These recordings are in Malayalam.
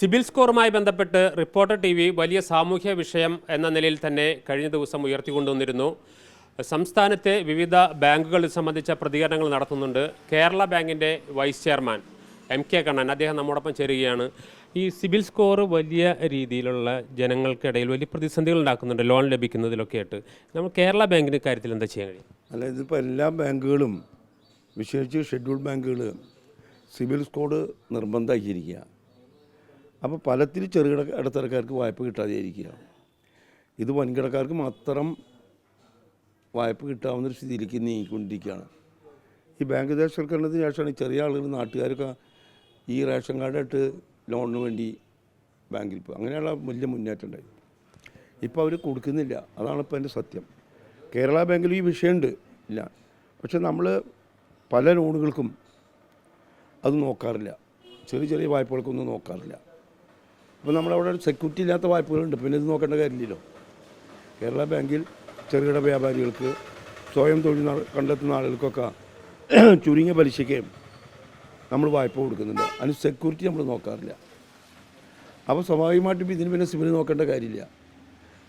സിബിൽ സ്കോറുമായി ബന്ധപ്പെട്ട് റിപ്പോർട്ടർ ടി വി വലിയ സാമൂഹ്യ വിഷയം എന്ന നിലയിൽ തന്നെ കഴിഞ്ഞ ദിവസം ഉയർത്തിക്കൊണ്ടുവന്നിരുന്നു. സംസ്ഥാനത്തെ വിവിധ ബാങ്കുകൾ സംബന്ധിച്ച പ്രതികരണങ്ങൾ നടത്തുന്നുണ്ട്. കേരള ബാങ്കിന്റെ vice chairman M K Kannan അദ്ദേഹം നമ്മോടൊപ്പം ചേരുകയാണ്. ഈ സിബിൽ സ്കോർ വലിയ രീതിയിലുള്ള ജനങ്ങൾക്കിടയിൽ വലിയ പ്രതിസന്ധികൾ ഉണ്ടാക്കുന്നുണ്ട് ലോൺ ലഭിക്കുന്നതിലൊക്കെ ആയിട്ട് നമ്മൾ കേരള ബാങ്കിന്റെ കാര്യത്തിൽ എന്താ ചെയ്യാൻ കഴിയും? അല്ല ഇതിപ്പോൾ എല്ലാ ബാങ്കുകളും വിശേഷിച്ച് ഷെഡ്യൂൾ ബാങ്കുകൾ സിബിൽ സ്കോർ നിർബന്ധമാക്കിയിരിക്കുക അപ്പോൾ പലത്തിൽ ചെറുകിട ഇടത്തരക്കാർക്ക് വായ്പ കിട്ടാതെ ഇരിക്കുക ഇത് വൻകിടക്കാർക്ക് മാത്രം വായ്പ കിട്ടാവുന്ന ഒരു സ്ഥിതിയിലേക്ക് നീങ്ങിക്കൊണ്ടിരിക്കുകയാണ്. ഈ ബാങ്ക് ദേശവൽക്കരണത്തിന് ശേഷമാണ് ചെറിയ ആളുകൾ നാട്ടുകാരൊക്കെ ഈ റേഷൻ കാർഡായിട്ട് ലോണിന് വേണ്ടി ബാങ്കിൽ പോയി അങ്ങനെയുള്ള വലിയ മുന്നേറ്റം ഉണ്ടായി. ഇപ്പോൾ അവർ കൊടുക്കുന്നില്ല. അതാണ് ഇപ്പോൾ എന്റെ സത്യം. കേരള ബാങ്കിൽ ഈ വിഷയമുണ്ട്. ഇല്ല. പക്ഷെ നമ്മൾ പല ലോണുകൾക്കും അത് നോക്കാറില്ല. ചെറിയ ചെറിയ വായ്പകൾക്കൊന്നും നോക്കാറില്ല. അപ്പോൾ നമ്മളവിടെ സെക്യൂരിറ്റി ഇല്ലാത്ത വായ്പകളുണ്ട്. പിന്നെ ഇത് നോക്കേണ്ട കാര്യമില്ലല്ലോ. കേരള ബാങ്കിൽ ചെറുകിട വ്യാപാരികൾക്ക് സ്വയം തൊഴിൽ കണ്ടെത്തുന്ന ആളുകൾക്കൊക്കെ ചുരുങ്ങിയ പലിശയ്ക്ക് നമ്മൾ വായ്പ കൊടുക്കുന്നുണ്ട്. അതിന് സെക്യൂരിറ്റി നമ്മൾ നോക്കാറില്ല. അപ്പോൾ സ്വാഭാവികമായിട്ടും ഇതിന് പിന്നെ സിബിൽ നോക്കേണ്ട കാര്യമില്ല.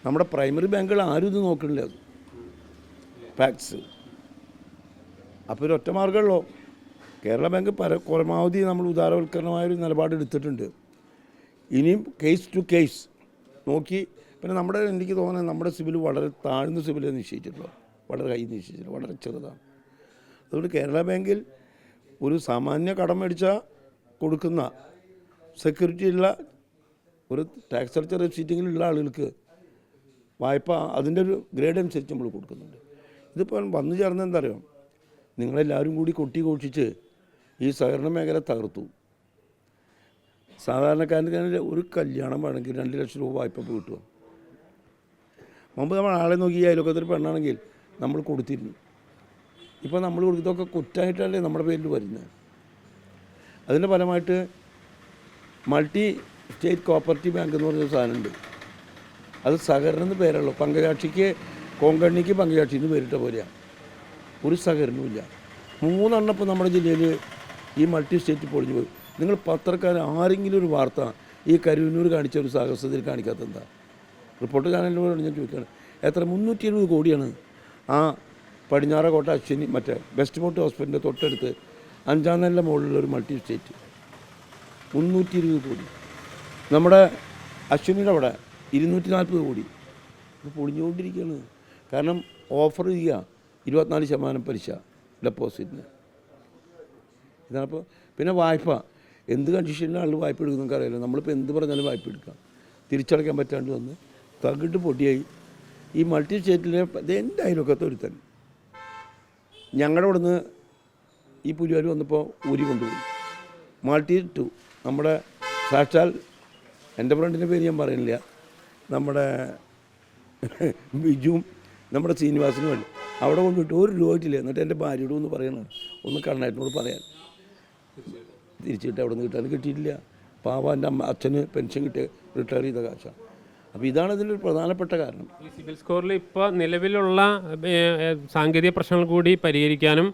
നമ്മുടെ പ്രൈമറി ബാങ്കുകൾ ആരും ഇത് നോക്കണില്ല അത് ഫാക്ട്സ് അപ്പോൾ ഒരു ഒറ്റ കേരള ബാങ്ക് പര പരമാവധി നമ്മൾ ഉദാരവൽക്കരണമായൊരു നിലപാട് എടുത്തിട്ടുണ്ട് ഇനിയും കേസ് ടു കേസ് നോക്കി പിന്നെ നമ്മുടെ എനിക്ക് തോന്നുന്നത് നമ്മുടെ സിവിൽ വളരെ താഴ്ന്ന സിവിൽ നിശ്ചയിച്ചിട്ടുള്ളൂ വളരെ ഹൈ നിശ്ചയിച്ചിട്ടുള്ളൂ വളരെ ചെറുതാണ്. അതുകൊണ്ട് കേരള ബാങ്കിൽ ഒരു സാമാന്യ കടം മേടിച്ചാൽ കൊടുക്കുന്ന സെക്യൂരിറ്റി ഉള്ള ഒരു ടാക്സ് അടച്ച റെസീറ്റിങ്ങിലുള്ള ആളുകൾക്ക് വായ്പ അതിന്റെ ഒരു ഗ്രേഡ് അനുസരിച്ച് നമ്മൾ കൊടുക്കുന്നുണ്ട്. ഇതിപ്പോൾ വന്നു ചേർന്ന് എന്താ അറിയാം? നിങ്ങളെല്ലാവരും കൂടി കൊട്ടി ഘോഷിച്ച് ഈ സഹകരണ മേഖല തകർത്തു. സാധാരണക്കാരന് ഒരു കല്യാണം വേണമെങ്കിൽ രണ്ട് ലക്ഷം രൂപ വായ്പ കിട്ടുമോ മുമ്പ് നമ്മൾ ആളെ നോക്കി ഈ അയൽവക്കത്തൊരു പെണ്ണാണെങ്കിൽ നമ്മൾ കൊടുത്തിരുന്നു. ഇപ്പോൾ നമ്മൾ കൊടുത്തതൊക്കെ കുറ്റമായിട്ടല്ലേ നമ്മുടെ പേരിൽ വരുന്നത്. അതിന്റെ ഫലമായിട്ട് മൾട്ടി സ്റ്റേറ്റ് കോപ്പറേറ്റീവ് ബാങ്ക് എന്ന് പറഞ്ഞൊരു സാധനമുണ്ട്. അത് സഹകരണം എന്ന് പേരുള്ളൂ പങ്കജാക്ഷിക്ക് കോങ്കണ്ണിക്ക് പങ്കജാക്ഷി എന്ന് പേരിട്ട പോലെയാണ്. ഒരു സഹകരണവുമില്ല. മൂന്നെണ്ണം ഇപ്പോൾ നമ്മുടെ ജില്ലയിൽ ഈ മൾട്ടി സ്റ്റേറ്റ് പൊളിഞ്ഞു പോയി. നിങ്ങൾ പത്രക്കാർ ആരെങ്കിലും ഒരു വാർത്ത ഈ കരുവന്നൂർ കാണിച്ച ഒരു സാഹസത്തിൽ കാണിക്കാത്ത എന്താ? റിപ്പോർട്ട് കാണാനുള്ളവരാണ് ഞാൻ ചോദിക്കുകയാണ്. എത്ര? മുന്നൂറ്റി എഴുപത് കോടിയാണ്. ആ പടിഞ്ഞാറക്കോട്ട അശ്വിനി മറ്റേ വെസ്റ്റ് മോട്ട് ഹോസ്പിറ്റലിന്റെ തൊട്ടടുത്ത് അഞ്ചാം നില മുകളിലുള്ള ഒരു മൾട്ടി സ്റ്റേറ്റ് മുന്നൂറ്റി ഇരുപത് കോടി. നമ്മുടെ അശ്വിനിയുടെ അവിടെ ഇരുന്നൂറ്റി നാൽപ്പത് കോടി. ഇത് പൊളിഞ്ഞുകൊണ്ടിരിക്കുകയാണ്. കാരണം ഓഫർ ചെയ്യുക ഇരുപത്തിനാല് ശതമാനം പലിശ ഡെപ്പോസിറ്റിന് ഇതാണിപ്പോൾ പിന്നെ വായ്പ. എന്ത് കണ്ടീഷനിലാണ് ആൾ വായ്പ എടുക്കുന്നത് അറിയില്ല നമ്മളിപ്പോൾ എന്ത് പറഞ്ഞാലും വായ്പ എടുക്കാം. തിരിച്ചടയ്ക്കാൻ പറ്റാണ്ട് വന്ന് തകിട്ട് പൊടിയായി. ഈ മൾട്ടി സ്റ്റേറ്റിലെ എന്റെ അയലൊക്കത്തെ ഒരുത്തൻ. ഞങ്ങളുടെ അവിടുന്ന് ഈ പുലിവാൽ വന്നപ്പോൾ ഊരി കൊണ്ടുപോയി. മൾട്ടി ടു നമ്മുടെ സാക്ഷാൽ എന്റെ ഫ്രണ്ടിന്റെ പേര് ഞാൻ പറയുന്നില്ല. നമ്മുടെ ബിജുവും നമ്മുടെ ശ്രീനിവാസനും വേണ്ടി അവിടെ കൊണ്ടുപോയിട്ട് ഒരു രൂപ എന്നിട്ട് എന്റെ ഭാര്യയോട് ഒന്ന് പറയണം. ഒന്ന് കണ്ണായിട്ടിനോട് പറയാൻ. തിരിച്ചിട്ട് അവിടെ നിന്ന് കിട്ടാൻ കിട്ടിയിട്ടില്ല. പാവ എന്റെ അമ്മ അച്ഛന് പെൻഷൻ കിട്ടിയ റിട്ടയർ ചെയ്ത കാശാണ് അപ്പോൾ ഇതാണ് ഇതിലൊരു പ്രധാനപ്പെട്ട കാരണം. സിവിൽ സ്കോറിൽ ഇപ്പോൾ നിലവിലുള്ള സാങ്കേതിക പ്രശ്നങ്ങൾ കൂടി പരിഹരിക്കാനും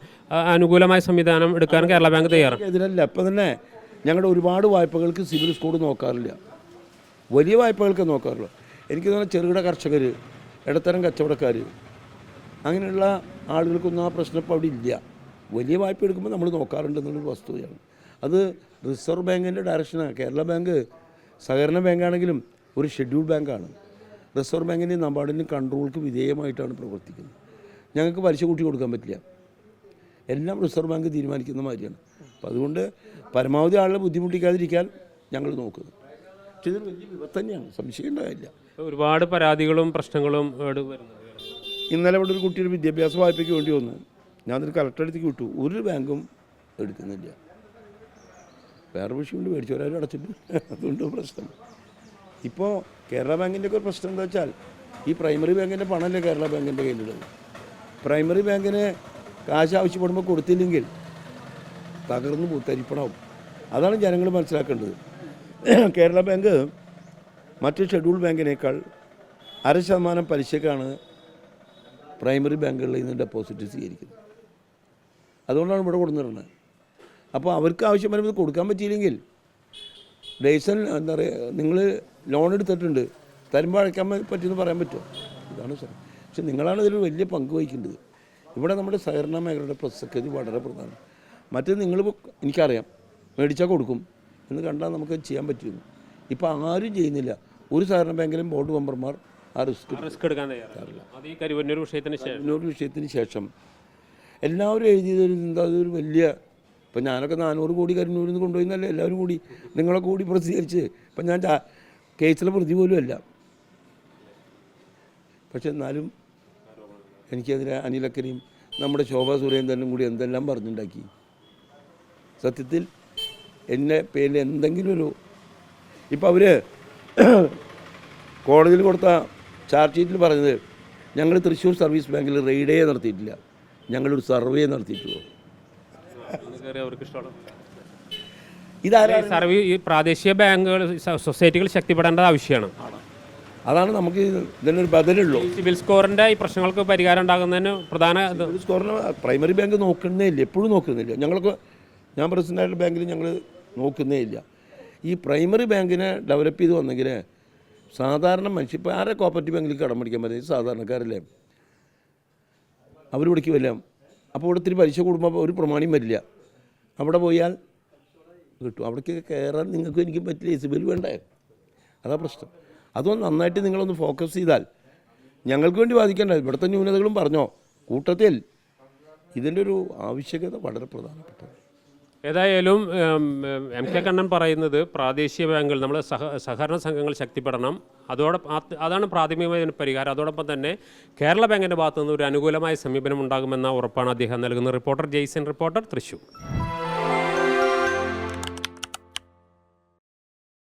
അനുകൂലമായ സംവിധാനം എടുക്കാനും കേരള ബാങ്ക് തയ്യാറാണ്. ഇതിനല്ല ഇപ്പം തന്നെ ഞങ്ങളുടെ ഒരുപാട് വായ്പകൾക്ക് സിവിൽ സ്കോർ നോക്കാറില്ല. വലിയ വായ്പകൾക്ക് നോക്കാറുള്ളൂ എനിക്ക് തോന്നുന്നു ചെറുകിട കർഷകർ ഇടത്തരം കച്ചവടക്കാർ അങ്ങനെയുള്ള ആളുകൾക്കൊന്നും ആ പ്രശ്നം ഇപ്പോൾ അവിടെ ഇല്ല. വലിയ വായ്പ എടുക്കുമ്പോൾ നമ്മൾ നോക്കാറുണ്ട് എന്നുള്ളൊരു വസ്തുതയാണ്. അത് റിസർവ് ബാങ്കിന്റെ ഡയറക്ഷനാണ്. കേരള ബാങ്ക് സഹകരണ ബാങ്കാണെങ്കിലും ഒരു ഷെഡ്യൂൾ ബാങ്കാണ്. റിസർവ് ബാങ്കിന്റെയും നമ്പാടിന് കൺട്രോൾക്ക് വിധേയമായിട്ടാണ് പ്രവർത്തിക്കുന്നത്. ഞങ്ങൾക്ക് പലിശ കൂട്ടി കൊടുക്കാൻ പറ്റില്ല. എല്ലാം റിസർവ് ബാങ്ക് തീരുമാനിക്കുന്ന മാതിരിയാണ്. അപ്പോൾ അതുകൊണ്ട് പരമാവധി ആളെ ബുദ്ധിമുട്ടിക്കാതിരിക്കാൻ ഞങ്ങൾ നോക്കുന്നു. പക്ഷേ ഇതൊരു വലിയ വിപത്ത് തന്നെയാണ്. സംശയം ഉണ്ടാകില്ല ഒരുപാട് പരാതികളും പ്രശ്നങ്ങളും ഇന്നലെ ഇവിടെ ഒരു കുട്ടിയുടെ വിദ്യാഭ്യാസ വായ്പയ്ക്ക് വേണ്ടി വന്നു ഞാനൊരു അടുത്തേക്ക് വിട്ടു. ഒരു ബാങ്കും എടുക്കുന്നില്ല. വേറെ കൊണ്ട് മേടിച്ചവരാരും അടച്ചിട്ടുണ്ട്. അതുകൊണ്ട് പ്രശ്നം. ഇപ്പോൾ കേരള ബാങ്കിന്റെ ഒക്കെ പ്രശ്നം എന്താ വെച്ചാൽ ഈ പ്രൈമറി ബാങ്കിന്റെ പണമല്ലേ കേരള ബാങ്കിന്റെ കയ്യിലുള്ളത്? പ്രൈമറി ബാങ്കിന് കാശ് ആവശ്യപ്പെടുമ്പോൾ കൊടുത്തില്ലെങ്കിൽ തകർന്നു തരിപ്പണാവും. അതാണ് ജനങ്ങൾ മനസ്സിലാക്കേണ്ടത്. കേരള ബാങ്ക് മറ്റ് ഷെഡ്യൂൾ ബാങ്കിനേക്കാൾ അര ശതമാനം പലിശക്കാണ് പ്രൈമറി ബാങ്കുകളിൽ നിന്ന് ഡെപ്പോസിറ്റ് സ്വീകരിക്കുന്നത്. അതുകൊണ്ടാണ് ഇവിടെ കൊടുന്നിരുന്നത് അപ്പോൾ അവർക്ക് ആവശ്യം വരുമ്പോൾ കൊടുക്കാൻ പറ്റിയില്ലെങ്കിൽ ലൈസൻ എന്താ പറയുക നിങ്ങൾ ലോൺ എടുത്തിട്ടുണ്ട് തരുമ്പോൾ അടയ്ക്കാൻ പറ്റുമെന്ന് പറയാൻ പറ്റുമോ? ഇതാണ് സാർ. പക്ഷെ നിങ്ങളാണ് ഇതിൽ വലിയ പങ്ക് വഹിക്കേണ്ടത്. ഇവിടെ നമ്മുടെ സഹകരണ മേഖലയുടെ പ്രസക്തി വളരെ പ്രധാനം. മറ്റേത് നിങ്ങൾ എനിക്കറിയാം മേടിച്ചാൽ കൊടുക്കും എന്ന് കണ്ടാൽ നമുക്ക് ചെയ്യാൻ പറ്റുമെന്ന്. ഇപ്പോൾ ആരും ചെയ്യുന്നില്ല. ഒരു സഹകരണ ബാങ്കിലും ബോർഡ് മെമ്പർമാർ ആ റിസ്ക് റിസ്ക് എടുക്കാൻ തയ്യാറില്ല. കരുവന്നൂർ വിഷയത്തിന് ശേഷം. എല്ലാവരും എഴുതിയതൊരു എന്താ അതൊരു വലിയ ഇപ്പം ഞാനൊക്കെ നാനൂറ് കോടി കരിനൂരിൽ നിന്ന് കൊണ്ടുപോയിന്നല്ലേ എല്ലാവരും കൂടി നിങ്ങളെ കൂടി പ്രസിദ്ധീകരിച്ച് ഇപ്പം ഞാൻ കേസിലെ പ്രതി പോലും അല്ല. പക്ഷെ എന്നാലും എനിക്കെതിരെ അനിലക്കരയും നമ്മുടെ ശോഭാ സുരേന്ദ്രനും കൂടി എന്തെല്ലാം പറഞ്ഞുണ്ടാക്കി. സത്യത്തിൽ എന്നെ പേരിൽ എന്തെങ്കിലും ഒരു ഇപ്പം അവർ കോടതിയിൽ കൊടുത്ത ചാർജ് ഷീറ്റിൽ പറഞ്ഞത് ഞങ്ങൾ തൃശ്ശൂർ സർവീസ് ബാങ്കിൽ റെയ്ഡേ നടത്തിയിട്ടില്ല. ഞങ്ങളൊരു സർവേ നടത്തിയിട്ടുള്ളൂ. കയറി അവർക്ക് ഇഷ്ടമാണ് ഇതാരാ ഈ സർവീ ഈ പ്രാദേശിക ബാങ്കുകൾ സ- സൊസൈറ്റികൾ ശക്തിപ്പെടേണ്ടത് ആവശ്യമാണ്. അതാണ് നമുക്ക് ഇതിനൊരു ബദലുള്ളൂ. സിവിൽ സിബിൽ സ്കോറിന്റെ ഈ പ്രശ്നങ്ങൾക്ക് പരിഹാരം ഉണ്ടാകുന്നതിന് പ്രധാന ഇത്. ഒരു സ്കോറിന് പ്രൈമറി ബാങ്ക് നോക്കുന്നേ ഇല്ല എപ്പോഴും നോക്കുന്നില്ല ഞങ്ങൾക്ക് ഞാൻ പ്രസിഡന്റായിട്ടുള്ള ബാങ്കിൽ ഞങ്ങൾ നോക്കുന്നേ ഇല്ല. ഈ പ്രൈമറി ബാങ്കിനെ ഡെവലപ്പ് ചെയ്ത് വന്നെങ്കിൽ സാധാരണ മനുഷ്യ ഇപ്പോൾ ആരെ കോപ്പറേറ്റീവ് ബാങ്കിൽ കടം പിടിക്കാൻ പറ്റും? സാധാരണക്കാരല്ലേ? അവർ പിടിക്കുമല്ല അപ്പോൾ ഇവിടെ ഇത്തിരി പലിശ കൂടുമ്പോൾ ഒരു പ്രമാണിയും വരില്ല. അവിടെ പോയാൽ കിട്ടും. അവിടേക്ക് കയറാൻ നിങ്ങൾക്കും എനിക്കും പറ്റില്ല. ഇസിബിൽ വേണ്ടേ? അതാ പ്രശ്നം. അതൊന്ന് നന്നായിട്ട് നിങ്ങളൊന്ന് ഫോക്കസ് ചെയ്താൽ ഞങ്ങൾക്ക് വേണ്ടി ബാധിക്കേണ്ട ഇവിടുത്തെ ന്യൂനതകളും പറഞ്ഞോ? കൂട്ടത്തിൽ. ഇതിന്റെ ഒരു ആവശ്യകത വളരെ പ്രധാനപ്പെട്ടത് ഏതായാലും എം കെ കണ്ണൻ പറയുന്നത് പ്രാദേശിക ബാങ്കുകൾ നമ്മൾ സഹ സഹകരണ സംഘങ്ങൾ ശക്തിപ്പെടണം. അതോടൊപ്പം അതാണ് പ്രാഥമികമായ പരിഹാരം. അതോടൊപ്പം തന്നെ കേരള ബാങ്കിന്റെ ഭാഗത്തുനിന്ന് ഒരു അനുകൂലമായ സമീപനം ഉണ്ടാകുമെന്ന ഉറപ്പാണ് അദ്ദേഹം നൽകുന്നത്. Reporter Jason reporter Thrissur